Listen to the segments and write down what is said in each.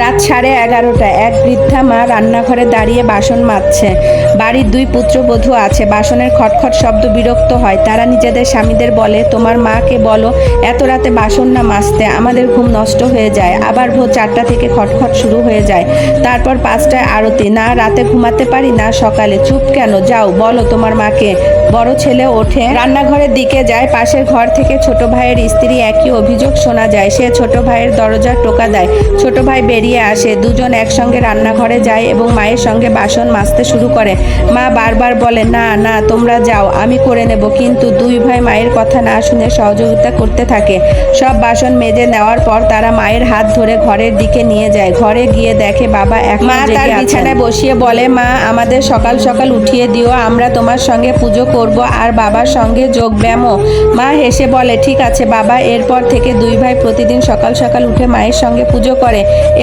রাত সাড়ে এগারোটা এক বৃদ্ধা মা রান্নাঘরে দাঁড়িয়ে বাসন মাজছে। বাড়ির দুই পুত্রবধূ আছে। বাসনের খটখট শব্দ বিরক্ত হয়। তারা নিজেদের স্বামীদের বলে, তোমার মাকে বলো, এত রাতে বাসন না মাজতে আমাদের ঘুম নষ্ট হয়ে যায়। আবার ভোর চারটা থেকে খটখট শুরু হয়ে যায়। তারপর পাঁচটায় আরতি। না, রাতে ঘুমাতে পারি না সকালে। চুপ কেন? যাও, বলো তোমার মাকে। বড় ছেলে ওঠে। রান্নাঘরের দিকে যায়। পাশের ঘর থেকে ছোট ভাইয়ের স্ত্রী একই অভিযোগ শোনা যায়। সে ছোট ভাইয়ের দরজার টোকা দেয়। ছোট ভাই বেরিয়ে আসে। দুজন একসঙ্গে রান্নাঘরে যায় এবং মায়ের সঙ্গে বাসন মাজতে শুরু করে। মা বারবার বলে না না তোমরা যাও আমি করে নেব। কিন্তু দুই ভাই মায়ের কথা না শুনে সহযোগিতা করতে থাকে। সব বাসন মেজে নেওয়ার পর তারা মায়ের হাত ধরে ঘরের দিকে নিয়ে যায়। ঘরে গিয়ে দেখে বাবা এক মা তার বিছানায় বসিয়ে বলে মা আমাদের সকাল সকাল উঠিয়ে দিও আমরা তোমার সঙ্গে পুজো করব আর বাবার সঙ্গে যোগ ব্যায়ামও। মা হেসে বলে ঠিক আছে বাবা। এরপর থেকে দুই ভাই প্রতিদিন সকাল সকাল উঠে মায়ের সঙ্গে পুজো করে।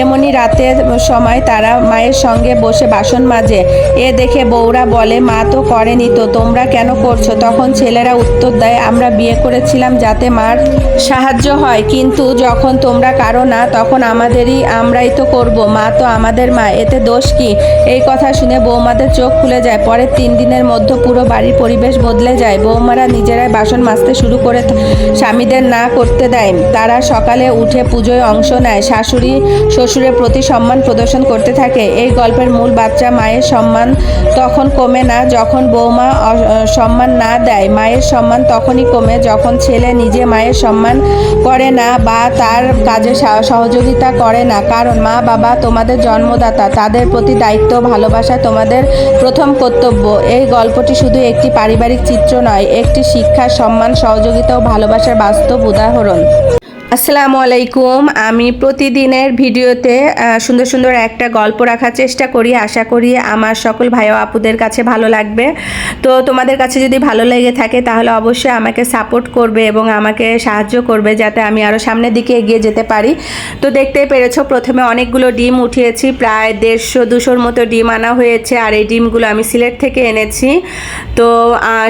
এমনই রাতের সময় তারা মায়ের সঙ্গে বসে বাসন মাজে। এ দেখে বউরা বলে, মা তো করেনি তো, তোমরা কেন করছ? তখন ছেলেরা উত্তর দেয়, আমরা বিয়ে করেছিলাম যাতে মার সাহায্য হয়, কিন্তু যখন তোমরা কারও না, তখন আমাদেরই আমরাই তো করব। মা তো আমাদের মা, এতে দোষ কি? এই কথা শুনে বৌমাদের চোখ খুলে যায়। পরের তিন দিনের মধ্যে পুরো বাড়ির পরিবেশ বদলে যায়। বৌমারা নিজেরাই বাসন মাজতে শুরু করে স্বামীদের না করতে দেয়। তারা সকালে উঠে পুজোয় অংশ নেয়। শাশুড়ি শ্বশুরের প্রতি সম্মান প্রদর্শন করতে থাকে। এই গল্পের মূল বাচ্চা মায়ের সম্মান তখন কমে না, যখন বৌমা সম্মান না দেয়, মায়ের সম্মান তখনই কমে। যখন ছেলে নিজে মায়ের সম্মান করে না বা তার কাজে সহযোগিতা করে না, কারণ মা বাবা তোমাদের জন্মদাতা, তাদের প্রতি দায়িত্ব, ভালোবাসা তোমাদের প্রথম কর্তব্য। এই গল্পটি শুধু একটি পারিবারিক চিত্র নয়, একটি শিক্ষা, সম্মান, সহযোগিতা ও ভালোবাসার বাস্তব উদাহরণ। আসসালামু আলাইকুম। আমি প্রতিদিনের ভিডিওতে সুন্দর সুন্দর একটা গল্প রাখার চেষ্টা করি। আশা করি আমার সকল ভাই আপুদের কাছে ভালো লাগবে। তো তোমাদের কাছে যদি ভালো লেগে থাকে, তাহলে অবশ্যই আমাকে সাপোর্ট করবে এবং আমাকে সাহায্য করবে যাতে আমি আরও সামনের দিকে এগিয়ে যেতে পারি। তো দেখতেই পেরেছ, প্রথমে অনেকগুলো ডিম উঠিয়েছি। প্রায় দেড়শো, দুশোর মতো ডিম আনা হয়েছে আর এই ডিমগুলো আমি সিলেট থেকে এনেছি। তো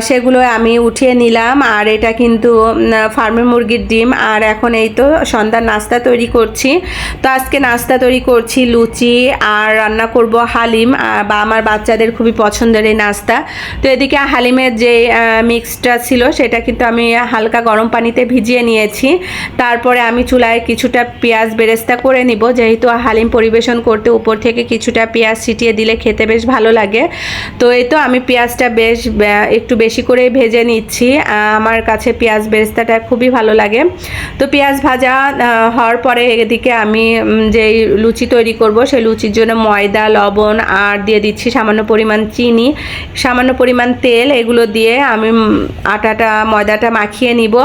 সেগুলো আমি উঠিয়ে নিলাম। আর এটা কিন্তু ফার্মের মুরগির ডিম। আর এখন এই তো সন্ধ্যার নাস্তা তৈরি করছি। তো আজকে নাস্তা তৈরি করছি লুচি আর রান্না করব হালিম। বা আমার বাচ্চাদের খুবই পছন্দের এই নাস্তা। তো এদিকে হালিমের যে মিক্সটা ছিল সেটা কিন্তু আমি হালকা গরম পানিতে ভিজিয়ে নিয়েছি। তারপরে আমি চুলায় কিছুটা পেঁয়াজ বেরেস্তা করে নিব। যেহেতু হালিম পরিবেশন করতে উপর থেকে কিছুটা পেঁয়াজ ছিটিয়ে দিলে খেতে বেশ ভালো লাগে। তো এই তো আমি পেঁয়াজটা বেশ একটু বেশি করে ভেজে নিচ্ছি। আমার কাছে পেঁয়াজ বেরেস্তাটা খুবই ভালো লাগে। তো পেঁয়াজ ভাজা হওয়ার পরে এদিকে আমি যেই লুচি তৈরি করব, সেই লুচির জন্য ময়দা, লবণ, আর দিয়ে দিচ্ছি সামান্য পরিমাণ চিনি। সামান্য পরিমাণ তেল, এগুলো দিয়ে আমি আটাটা, ময়দাটা মাখিয়ে নিব।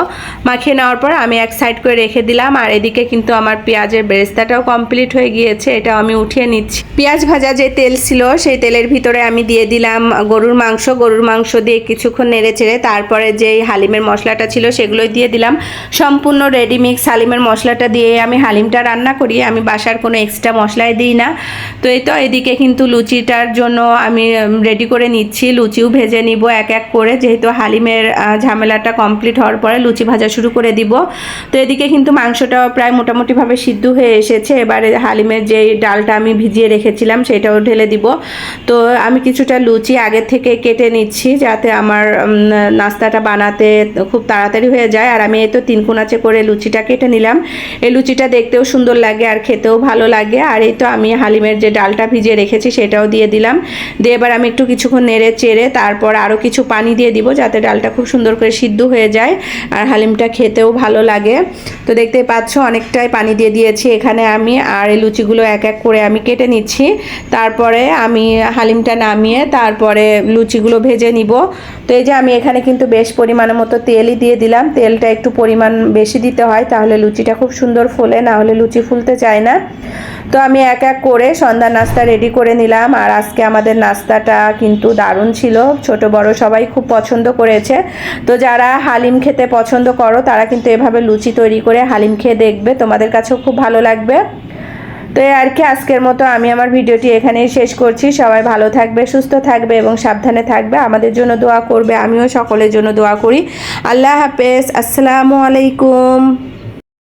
মাখিয়ে নেওয়ার পর আমি এক সাইড করে রেখে দিলাম, আর এদিকে কিন্তু আমার পেঁয়াজের বেরেস্তাটাও কমপ্লিট হয়ে গিয়েছে, এটাও আমি উঠিয়ে নিচ্ছি। পেঁয়াজ ভাজা যে তেল ছিল, সেই তেলের ভিতরে আমি দিয়ে দিলাম গরুর মাংস। গরুর মাংস দিয়ে কিছুক্ষণ নেড়ে চেড়ে তারপরে যেই হালিমের মশলাটা ছিল, সেগুলোই দিয়ে দিলাম। সম্পূর্ণ রেডি মিক্স হালিমের মশলাটা দিয়ে আমি হালিমটা রান্না করি, আমি বাসার কোনো এক্সট্রা মশলাই দিই না। তো এই তো এদিকে কিন্তু লুচিটার জন্য আমি রেডি করে নিচ্ছি। লুচিও ভেজে নিব এক এক করে, যেহেতু হালিমের ঝামেলাটা কমপ্লিট হওয়ার পরে লুচি ভাজা শুরু করে দিব। তো এদিকে কিন্তু মাংসটাও প্রায় মোটামুটিভাবে সিদ্ধ হয়ে এসেছে। এবারে হালিমের যে ডালটা আমি ভিজিয়ে রেখেছিলাম, সেটাও ঢেলে দিব। তো আমি কিছুটা লুচি আগে থেকে কেটে নিচ্ছি, যাতে আমার নাস্তাটা বানাতে খুব তাড়াতাড়ি হয়ে যায়। আর আমি এই তো তিন কোনাচে করে লুচিটা কেটে নিলাম। এই লুচিটা দেখতেও সুন্দর লাগে আর খেতেও ভালো লাগে। আর এই তো আমি হালিমের যে ডালটা ভিজিয়ে রেখেছি সেটাও দিয়ে দিলাম। দিয়ে এবার আমি একটু কিছুক্ষণ নেড়ে চেড়ে তারপর আরও কিছু পানি দিয়ে দিব যাতে ডালটা খুব সুন্দর করে সিদ্ধ হয়ে যায় আর হালিমটা খেতেও ভালো লাগে। তো দেখতেই পাচ্ছ, অনেকটাই পানি দিয়ে দিয়েছি এখানে আমি, আর এই লুচিগুলো এক এক করে আমি কেটে নিচ্ছি। তারপরে আমি হালিমটা নামিয়ে তারপরে লুচিগুলো ভেজে নিব। তো এই যে আমি এখানে কিন্তু বেশ পরিমাণের মতো তেলই দিয়ে দিলাম। তেলটা একটু পরিমাণ বেশি দিতে হয়, তাহলে লুচিটা খুব সুন্দর ফোলে, না হলে লুচি ফুলতে চায় না। তো আমি এক এক করে সন্ধ্যা নাস্তা রেডি করে নিলাম, আর আজকে আমাদের নাস্তাটা কিন্তু দারুণ ছিল। ছোট, বড় সবাই খুব পছন্দ করেছে। তো যারা হালিম খেতে পছন্দ করো, তারা কিন্তু এভাবে লুচি তৈরি করে হালিম খেয়ে দেখবে, তোমাদের কাছেও খুব ভালো লাগবে। তো আর কি, আজকের মতো আমি আমার ভিডিওটি এখানেই শেষ করছি। সবাই ভালো থাকবে, সুস্থ থাকবে এবং সাবধানে থাকবে। আমাদের জন্য দোয়া করবে, আমিও সকলের জন্য দোয়া করি। আল্লাহ হাফেজ, আসসালামু আলাইকুম।